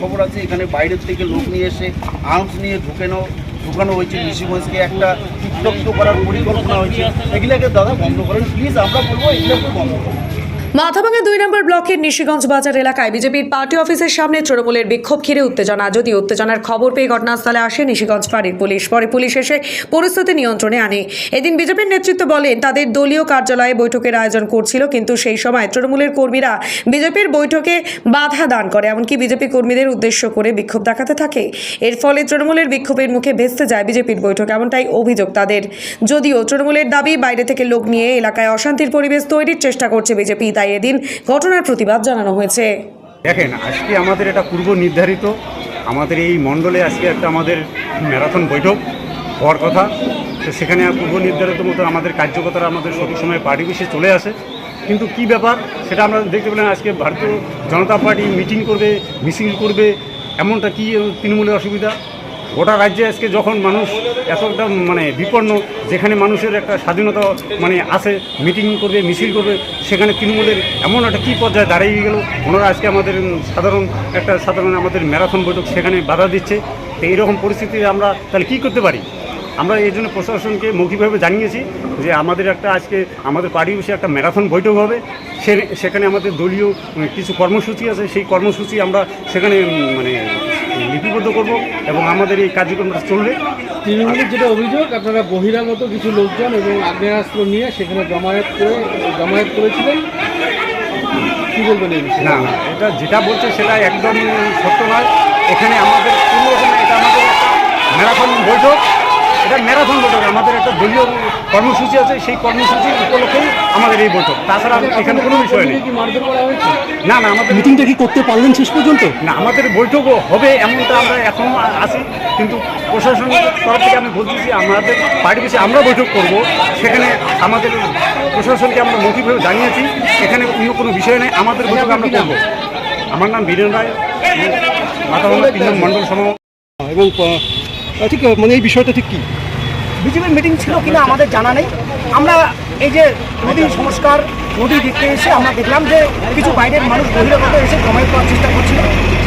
খবর আছে এখানে বাইরের থেকে লোক নিয়ে এসে আর্মস নিয়ে ঢুকানো ঢুকানো হয়েছে ঋষিগঞ্জকে একটা উত্তপ্ত করার পরিকল্পনা হয়েছে এগুলোকে দাদা বন্ধ করেন প্লিজ আমরা বলব এগুলোকে বন্ধ করুন মাথাভাঙা দুই নম্বর ব্লকের নিশিগঞ্জ বাজার এলাকায় বিজেপির পার্টি অফিসের সামনে তৃণমূলের বিক্ষোভ ঘিরে উত্তেজনা। যদি উত্তেজনার খবর পেয়ে ঘটনাস্থলে আসে নিশিগঞ্জ ফাঁড়ির পুলিশ। পরে পুলিশ এসে পরিস্থিতি নিয়ন্ত্রণে আনে। এদিন বিজেপির নেতৃত্ব বলেন, তাদের দলীয় কার্যালয়ে বৈঠকের আয়োজন করছিল, কিন্তু সেই সময় তৃণমূলের কর্মীরা বিজেপির বৈঠকে বাধা দান করে। এমনকি বিজেপি কর্মীদের উদ্দেশ্য করে বিক্ষোভ দেখাতে থাকে। এর ফলে তৃণমূলের বিক্ষোভের মুখে ভেস্তে যায় বিজেপির বৈঠক, এমনটাই অভিযোগ তাদের। যদিও তৃণমূলের দাবি, বাইরে থেকে লোক নিয়ে এলাকায় অশান্তির পরিবেশ তৈরির চেষ্টা করছে বিজেপি, তাই এদিন ঘটনার প্রতিবাদ জানানো হয়েছে। দেখেন, আজকে আমাদের এটা পূর্ব নির্ধারিত। আমাদের এই মণ্ডলে আজকে একটা আমাদের ম্যারাথন বৈঠক হওয়ার কথা। তো সেখানে পূর্ব নির্ধারিত মতো আমাদের কার্যকর্তারা আমাদের সঠিক সময়ে পার্টি বিষয়ে চলে আসে। কিন্তু কি ব্যাপার, সেটা আমরা দেখতে পেলাম আজকে ভারতীয় জনতা পার্টি মিটিং করবে, মিছিল করবে, এমনটা কি, তৃণমূলের অসুবিধা? গোটা রাজ্যে আজকে যখন মানুষ এতটা মানে বিপন্ন, যেখানে মানুষের একটা স্বাধীনতা মানে আছে, মিটিং করবে, মিছিল করবে, সেখানে তৃণমূলের এমন একটা কী পর্যায়ে দাঁড়িয়ে গেল, ওনারা আজকে আমাদের সাধারণ একটা সাধারণ আমাদের ম্যারাথন বৈঠক সেখানে বাধা দিচ্ছে। তো এইরকম পরিস্থিতিতে আমরা তাহলে কী করতে পারি? আমরা এই জন্য প্রশাসনকে মৌখিকভাবে জানিয়েছি যে আমাদের একটা আজকে আমাদের পার্টি বসে একটা ম্যারাথন বৈঠক হবে। সেখানে আমাদের দলীয় কিছু কর্মসূচি আছে, সেই কর্মসূচি আমরা সেখানে মানে লিপিবদ্ধ করব এবং আমাদের এই কার্যক্রমটা চলবে। তৃণমূলের যেটা অভিযোগ আপনারা বহিরাগত কিছু লোকজন এবং আগ্নেয়াস্ত্র নিয়ে সেখানে জমায়েত করে জমায়েত করেছিলেন? কি বলবেন না এটা যেটা বলছে সেটা একদম সত্য নয়। এখানে আমাদের কোনো রকম এটা আমাদের ম্যারাথন বৈঠক। এটা ম্যারাথন বৈঠক। আমাদের একটা দলীয় কর্মসূচি আছে। সেই কর্মসূচির উপলক্ষেই এই বৈঠক। তাছাড়া এখানে কোনো বিষয় নেই। না না আমাদের মিটিংটা কি করতে পারলেন শেষ পর্যন্ত? না আমাদের বৈঠকও হবে এমনটা আমরা এখনও আছি কিন্তু প্রশাসনের তরফ থেকে আমি বলতেছি আমাদের পার্টি বেশি আমরা বৈঠক করব। সেখানে আমাদের প্রশাসনকে আমরা মৌখিকভাবে জানিয়েছি। এখানে অন্য কোনো বিষয় নেই। আমাদের বৈঠক আমরা করব। আমার নাম বীরেন রায়। মাথাভাঙা তিন মণ্ডল সম এবং ঠিক মানে এই বিষয়টা ঠিক কি? বিজেপির মিটিং ছিল কিনা আমাদের জানা নেই। আমরা এই যে নদী সংস্কার নদী দেখতে এসে আমরা দেখলাম যে কিছু বাইরের মানুষ বহিরাগত এসে জমায়েত করার চেষ্টা করছিল।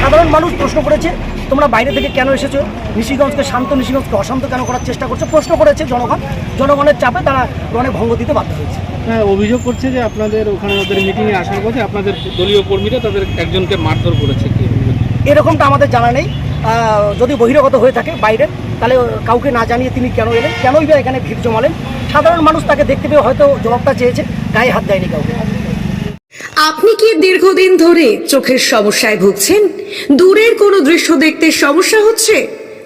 সাধারণ মানুষ প্রশ্ন করেছে তোমরা বাইরে থেকে কেন এসেছ? নিশিগঞ্জকে শান্ত নিশিগঞ্জকে অশান্ত কেন করার চেষ্টা করছে? প্রশ্ন করেছে জনগণ। জনগণের চাপে তারা অনেক ভঙ্গ দিতে বাধ্য হয়েছে। হ্যাঁ অভিযোগ করছে যে আপনাদের ওখানে ওদের মিটিংয়ে আসার পথে আপনাদের দলীয় কর্মীরা তাদের একজনকে মারধর করেছে। এরকমটা আমাদের জানা নেই। যদি বহিরাগত হয়ে থাকে বাইরের তাহলে কাউকে না জানিয়ে তিনি কেন এলেন? কেনই বা এখানে ভিড় জমালেন? সাধারণ মানুষ তাকে দেখতে পেয়ে হয়তো জবাবটা চেয়েছে, গায়ে হাত দেয়নি কাউকে। আপনি কি দীর্ঘদিন ধরে চোখের সমস্যায় ভুগছেন? দূরের কোনো দৃশ্য দেখতে সমস্যা হচ্ছে?